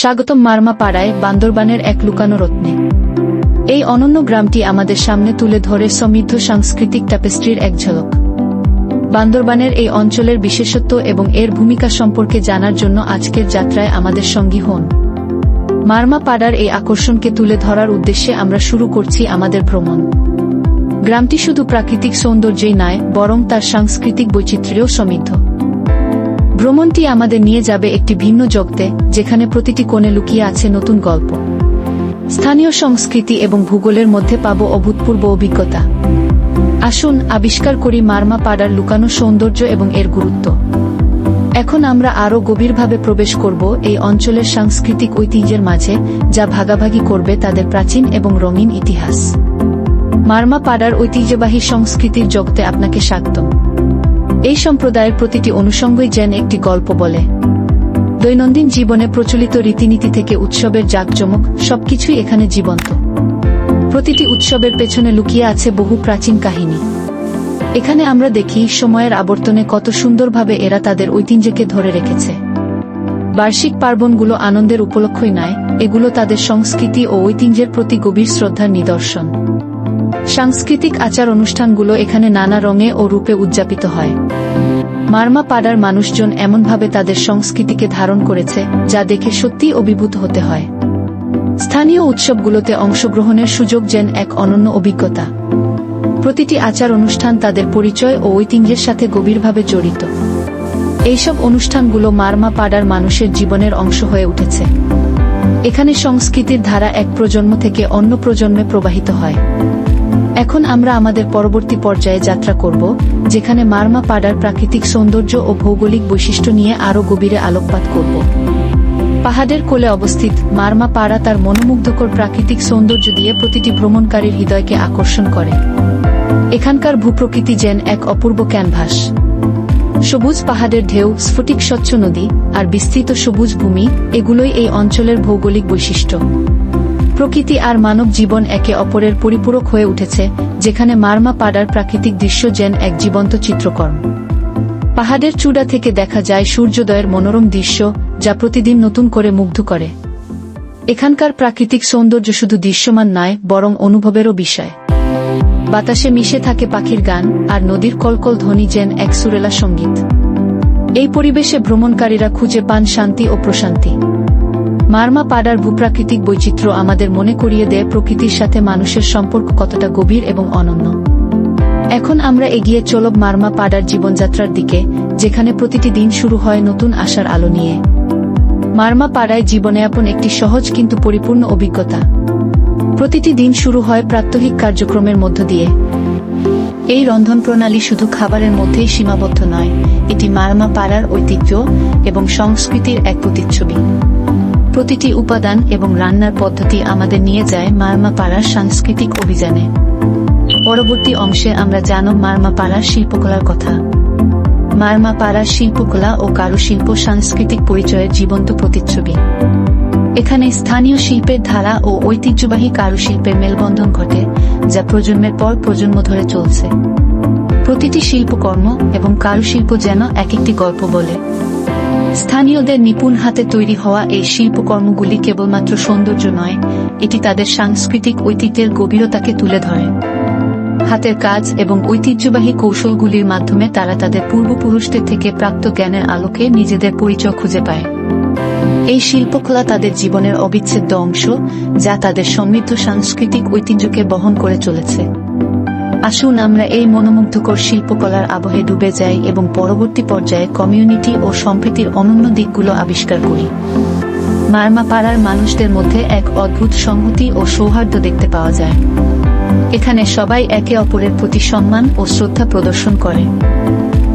স্বাগতম মারমা পাড়ায় বান্দরবানের এক লুকানো রত্নে। এই অনন্য গ্রামটি আমাদের সামনে তুলে ধরে সমৃদ্ধ সাংস্কৃতিক ট্যাপেস্ট্রির এক ঝলক। বান্দরবানের এই অঞ্চলের বিশেষত্ব এবং এর ভূমিকা সম্পর্কে জানার জন্য আজকের যাত্রায় আমাদের সঙ্গী হন। মারমা পাড়ার এই আকর্ষণকে তুলে ধরার উদ্দেশ্যে আমরা শুরু করছি আমাদের ভ্রমণ। গ্রামটি শুধু প্রাকৃতিক সৌন্দর্যেই নয়, বরং তার সাংস্কৃতিক বৈচিত্র্যেও সমৃদ্ধ। ভ্রমণটি আমাদের নিয়ে যাবে একটি ভিন্ন জগতে, যেখানে প্রতিটি কোণে লুকিয়ে আছে নতুন গল্প। স্থানীয় সংস্কৃতি এবং ভূগোলের মধ্যে পাব অভূতপূর্ব অভিজ্ঞতা। আসুন আবিষ্কার করি মারমা পাড়ার লুকানো সৌন্দর্য এবং এর গুরুত্ব। এখন আমরা আরও গভীরভাবে প্রবেশ করব এই অঞ্চলের সাংস্কৃতিক ঐতিহ্যের মাঝে, যা ভাগাভাগি করবে তাদের প্রাচীন এবং রঙিন ইতিহাস। মারমা পাড়ার ঐতিহ্যবাহী সংস্কৃতির জগতে আপনাকে স্বাগতম। এই সম্প্রদায়ের প্রতিটি অনুষঙ্গই যেন একটি গল্প বলে। দৈনন্দিন জীবনে প্রচলিত রীতিনীতি থেকে উৎসবের জাঁকজমক সবকিছুই এখানে জীবন্ত। প্রতিটি উৎসবের পেছনে লুকিয়ে আছে বহু প্রাচীন কাহিনী। এখানে আমরা দেখি সময়ের আবর্তনে কত সুন্দরভাবে এরা তাদের ঐতিহ্যকে ধরে রেখেছে। বার্ষিক পার্বণগুলো আনন্দের উপলক্ষই নয়, এগুলো তাদের সংস্কৃতি ও ঐতিহ্যের প্রতি গভীর শ্রদ্ধার নিদর্শন। সাংস্কৃতিক আচার অনুষ্ঠানগুলো এখানে নানা রঙে ও রূপে উদযাপিত হয়। মার্মা পাড়ার মানুষজন এমনভাবে তাদের সংস্কৃতিকে ধারণ করেছে, যা দেখে সত্যিই অভিভূত হতে হয়। স্থানীয় উৎসবগুলোতে অংশগ্রহণের সুযোগ যেন এক অনন্য অভিজ্ঞতা। প্রতিটি আচার অনুষ্ঠান তাদের পরিচয় ও ঐতিহ্যের সাথে গভীরভাবে জড়িত। এইসব অনুষ্ঠানগুলো মার্মা পাড়ার মানুষের জীবনের অংশ হয়ে উঠেছে। এখানে সংস্কৃতির ধারা এক প্রজন্ম থেকে অন্য প্রজন্মে প্রবাহিত হয়। এখন আমরা আমাদের পরবর্তী পর্যায়ে যাত্রা করব, যেখানে মারমা পাড়ার প্রাকৃতিক সৌন্দর্য ও ভৌগোলিক বৈশিষ্ট্য নিয়ে আরও গভীরে আলোকপাত করব। পাহাড়ের কোলে অবস্থিত মারমা পাড়া তার মনোমুগ্ধকর প্রাকৃতিক সৌন্দর্য দিয়ে প্রতিটি ভ্রমণকারীর হৃদয়কে আকর্ষণ করে। এখানকার ভূপ্রকৃতি যেন এক অপূর্ব ক্যানভাস। সবুজ পাহাড়ের ঢেউ, স্ফটিক স্বচ্ছ নদী আর বিস্তৃত সবুজ ভূমি, এগুলোই এই অঞ্চলের ভৌগোলিক বৈশিষ্ট্য। প্রকৃতি আর মানব জীবন একে অপরের পরিপূরক হয়ে উঠেছে, যেখানে মারমা পাড়ার প্রাকৃতিক দৃশ্য যেন এক জীবন্ত চিত্রকর্ম। পাহাড়ের চূড়া থেকে দেখা যায় সূর্যোদয়ের মনোরম দৃশ্য, যা প্রতিদিন নতুন করে মুগ্ধ করে। এখানকার প্রাকৃতিক সৌন্দর্য শুধু দৃশ্যমান নয়, বরং অনুভবেরও বিষয়। বাতাসে মিশে থাকে পাখির গান, আর নদীর কলকল ধ্বনি যেন এক সুরেলা সংগীত। এই পরিবেশে ভ্রমণকারীরা খুঁজে পান শান্তি ও প্রশান্তি। মারমা পাড়ার ভূপ্রাকৃতিক বৈচিত্র্য আমাদের মনে করিয়ে দেয় প্রকৃতির সাথে মানুষের সম্পর্ক কতটা গভীর এবং অনন্য। এখন আমরা এগিয়ে চলব মারমা পাড়ার জীবনযাত্রার দিকে, যেখানে প্রতিটি দিন শুরু হয় নতুন আশার আলো নিয়ে। মারমা পাড়ায় জীবনযাপন একটি সহজ কিন্তু পরিপূর্ণ অভিজ্ঞতা। প্রতিটি দিন শুরু হয় প্রাত্যহিক কার্যক্রমের মধ্য দিয়ে। এই রন্ধন প্রণালী শুধু খাবারের মধ্যেই সীমাবদ্ধ নয়, এটি মারমা পাড়ার ঐতিহ্য এবং সংস্কৃতির এক প্রতিচ্ছবি। প্রতিটি উপাদান এবং রান্নার পদ্ধতি আমাদের নিয়ে যায় মারমা পাড়ার সাংস্কৃতিক অভিযানে। পরবর্তী অংশে আমরা জানো মারমা পাড়ার শিল্পকলার কথা। মারমা পাড়ার শিল্পকলা ও কারুশিল্প সাংস্কৃতিক পরিচয়ের জীবন্ত প্রতিচ্ছবি। এখানে স্থানীয় শিল্পের ধারা ও ঐতিহ্যবাহী কারুশিল্পের মেলবন্ধন ঘটে, যা প্রজন্মের পর প্রজন্ম ধরে চলছে। প্রতিটি শিল্পকর্ম এবং কারুশিল্প যেন এক একটি গল্প বলে। স্থানীয়দের নিপুণ হাতে তৈরি হওয়া এই শিল্পকর্মগুলি কেবলমাত্র সৌন্দর্য নয়, এটি তাদের সাংস্কৃতিক ঐতিহ্যের গভীরতাকে তুলে ধরে। হাতের কাজ এবং ঐতিহ্যবাহী কৌশলগুলির মাধ্যমে তারা তাদের পূর্বপুরুষদের থেকে প্রাপ্ত জ্ঞানের আলোকে নিজেদের পরিচয় খুঁজে পায়। এই শিল্পকলা তাদের জীবনের অবিচ্ছেদ্য অংশ, যা তাদের সমৃদ্ধ সাংস্কৃতিক ঐতিহ্যকে বহন করে চলেছে। আসুন আমরা এই মনোমুগ্ধকর শিল্পকলার আবহে ডুবে যাই এবং পরবর্তী পর্যায়ে কমিউনিটি ও সম্প্রীতির অনন্য দিকগুলো আবিষ্কার করি। মারমা পাড়ার মানুষদের মধ্যে এক অদ্ভুত সংহতি ও সৌহার্দ্য দেখতে পাওয়া যায়। এখানে সবাই একে অপরের প্রতি সম্মান ও শ্রদ্ধা প্রদর্শন করে।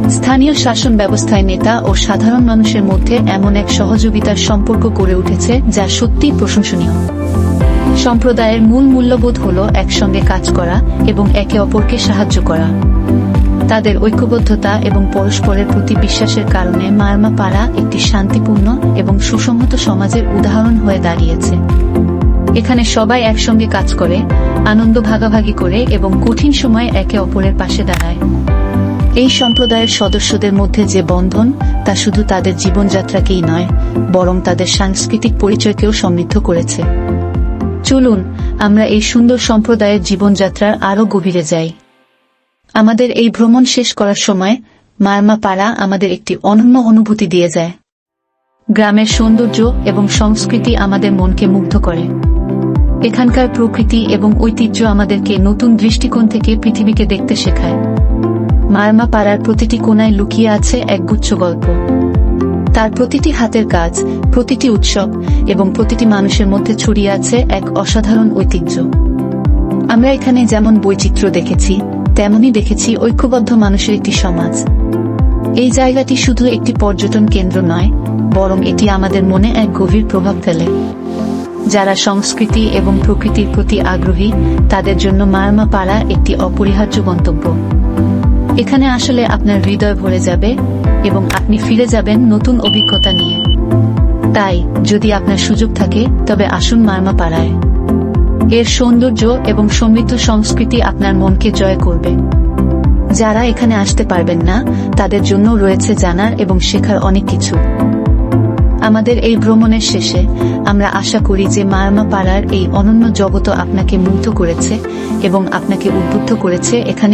স্থানীয় শাসন ব্যবস্থায় নেতা ও সাধারণ মানুষের মধ্যে এমন এক সহযোগিতার সম্পর্ক গড়ে উঠেছে যা সত্যিই প্রশংসনীয়। সম্প্রদায়ের মূল মূল্যবোধ হল একসঙ্গে কাজ করা এবং একে অপরকে সাহায্য করা। তাদের ঐক্যবদ্ধতা এবং পরস্পরের প্রতি বিশ্বাসের কারণে মারমা পাড়া একটি শান্তিপূর্ণ এবং সুসংহত সমাজের উদাহরণ হয়ে দাঁড়িয়েছে। এখানে সবাই একসঙ্গে কাজ করে, আনন্দ ভাগাভাগি করে এবং কঠিন সময়ে একে অপরের পাশে দাঁড়ায়। এই সম্প্রদায়ের সদস্যদের মধ্যে যে বন্ধন, তা শুধু তাদের জীবনযাত্রাকেই নয়, বরং তাদের সাংস্কৃতিক পরিচয়কেও সমৃদ্ধ করেছে। চলুন, আমরা এই সুন্দর সম্প্রদায়ের জীবনযাত্রার আরও গভীরে যাই। আমাদের এই ভ্রমণ শেষ করার সময় মারমা পাড়া আমাদের একটি অনন্য অনুভূতি দিয়ে যায়। গ্রামের সৌন্দর্য এবং সংস্কৃতি আমাদের মনকে মুগ্ধ করে। এখানকার প্রকৃতি এবং ঐতিহ্য আমাদেরকে নতুন দৃষ্টিকোণ থেকে পৃথিবীকে দেখতে শেখায়। মারমা পাড়ার প্রতিটি কোনায় লুকিয়ে আছে একগুচ্ছ গল্প। তার প্রতিটি হাতের কাজ, প্রতিটি উৎসব এবং প্রতিটি মানুষের মধ্যে ছড়িয়ে আছে এক অসাধারণ ঐতিহ্য। আমরা এখানে যেমন বৈচিত্র্য দেখেছি তেমনি দেখেছি ঐক্যবদ্ধ মানুষের একটি সমাজ। এই জায়গাটি শুধু একটি পর্যটন কেন্দ্র নয়, বরং এটি আমাদের মনে এক গভীর প্রভাব ফেলে। যারা সংস্কৃতি এবং প্রকৃতির প্রতি আগ্রহী, তাদের জন্য মারমা পাড়া একটি অপরিহার্য গন্তব্য। এখানে আসলে আপনার হৃদয় ভরে যাবে এবং আপনি ফিরে যাবেন নতুন অভিজ্ঞতা নিয়ে। তাই, যদি আপনার সুযোগ থাকে, তবে আসুন মারমা পাড়ায় এর সৌন্দর্য এবং সমৃদ্ধ সংস্কৃতি আপনার মনকে জয় করবে। যারা এখানে আসতে পারবেন না, তাদের জন্য রয়েছে জানার এবং শেখার অনেক কিছু। আমাদের এই ভ্রমণের শেষে আমরা আশা করি যে মারমা পাড়ার এই অনন্য জগৎ আপনাকে মুগ্ধ করেছে এবং আপনাকে উদ্বুদ্ধ করেছে এখানে